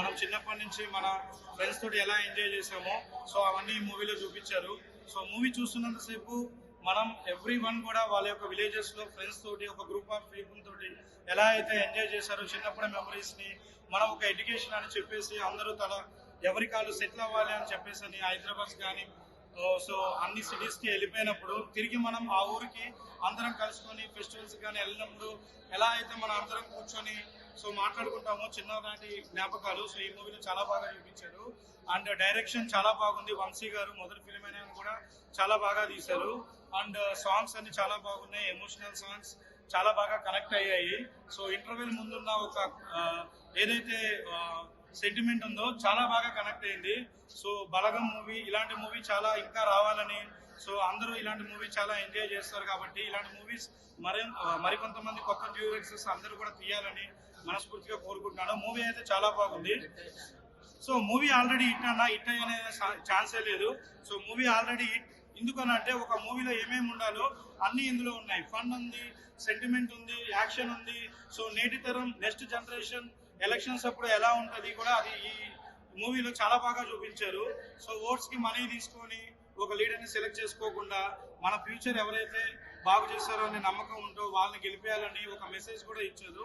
మనం చిన్నప్పటి నుంచి మన ఫ్రెండ్స్ తోటి ఎలా ఎంజాయ్ చేసామో సో అవన్నీ ఈ మూవీలో చూపించారు. సో మూవీ చూస్తున్నంతసేపు మనం ఎవ్రీ వన్ కూడా వాళ్ళ యొక్క విలేజెస్లో ఫ్రెండ్స్ తోటి ఒక గ్రూప్ ఆఫ్ పీపుల్ తోటి ఎలా అయితే ఎంజాయ్ చేశారో చిన్నప్పుడు మెమరీస్ని మనం ఒక ఎడ్యుకేషన్ అని చెప్పేసి అందరూ తన ఎవరి కాళ్ళు సెటిల్ అవ్వాలి అని చెప్పేసి అని హైదరాబాద్ కానీ సో అన్ని సిటీస్కి వెళ్ళిపోయినప్పుడు తిరిగి మనం ఆ ఊరికి అందరం కలుసుకొని ఫెస్టివల్స్ కానీ వెళ్ళినప్పుడు ఎలా అయితే మనం అందరం కూర్చొని సో మాట్లాడుకుంటాము. చిన్ననాటి జ్ఞాపకాలు. సో ఈ మూవీలో చాలా బాగా చూపించారు అండ్ డైరెక్షన్ చాలా బాగుంది. వంశీ గారు మొదటి ఫిలిం అయినా కూడా చాలా బాగా తీశారు. అండ్ సాంగ్స్ అన్ని చాలా బాగున్నాయి. ఎమోషనల్ సాంగ్స్ చాలా బాగా కనెక్ట్ అయ్యాయి. సో ఇంటర్వ్యూ ముందున్న ఒక ఏదైతే సెంటిమెంట్ ఉందో చాలా బాగా కనెక్ట్ అయింది. సో బలగం మూవీ ఇలాంటి మూవీ చాలా ఇంకా రావాలని సో అందరూ ఇలాంటి మూవీ చాలా ఎంజాయ్ చేస్తారు కాబట్టి ఇలాంటి మూవీస్ మరి మరికొంతమంది కొత్త డ్యూరెక్టర్స్ అందరూ కూడా తీయాలని మనస్ఫూర్తిగా కోరుకుంటున్నాను మూవీ అయితే చాలా బాగుంది. సో మూవీ ఆల్రెడీ హిట్ అన్న హిట్ అయ్యే ఛాన్సే లేదు. సో మూవీ ఆల్రెడీ హిట్ ఎందుకనంటే ఒక మూవీలో ఏమేమి ఉండాలో అన్ని ఇందులో ఉన్నాయి. ఫన్ ఉంది సెంటిమెంట్ ఉంది యాక్షన్ ఉంది. సో నేటి తరం నెక్స్ట్ జనరేషన్ ఎలక్షన్స్ అప్పుడు ఎలా ఉంటుంది కూడా అది ఈ మూవీలో చాలా బాగా చూపించారు. సో ఓట్స్కి మనీ తీసుకొని ఒక లీడర్ని సెలెక్ట్ చేసుకోకుండా మన ఫ్యూచర్ ఎవరైతే బాగు చేస్తారు అనే నమ్మకం ఉంటో వాళ్ళని గెలిపేయాలని ఒక మెసేజ్ కూడా ఇచ్చారు.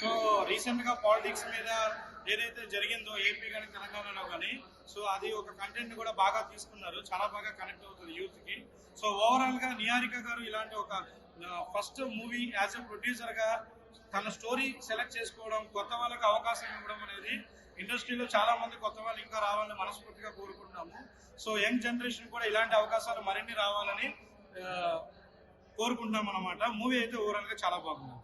సో రీసెంట్గా పాలిటిక్స్ మీద ఏదైతే జరిగిందో ఏపీ కానీ తెలంగాణలో కానీ సో అది ఒక కంటెంట్ కూడా బాగా తీసుకున్నారు. చాలా బాగా కనెక్ట్ అవుతుంది యూత్కి. సో ఓవరాల్గా నిహారిక గారు ఇలాంటి ఒక ఫస్ట్ మూవీ యాజ్ ఎ ప్రొడ్యూసర్గా తన స్టోరీ సెలెక్ట్ చేసుకోవడం కొత్త వాళ్ళకి అవకాశం ఇవ్వడం అనేది ఇండస్ట్రీలో చాలా మంది కొత్త వాళ్ళు ఇంకా రావాలని మనస్ఫూర్తిగా కోరుకుంటున్నాము. సో యంగ్ జనరేషన్ కూడా ఇలాంటి అవకాశాలు మరిన్ని రావాలని కోరుకుంటాం అనమాట మూవీ అయితే ఓవరాల్గా చాలా బాగుంది.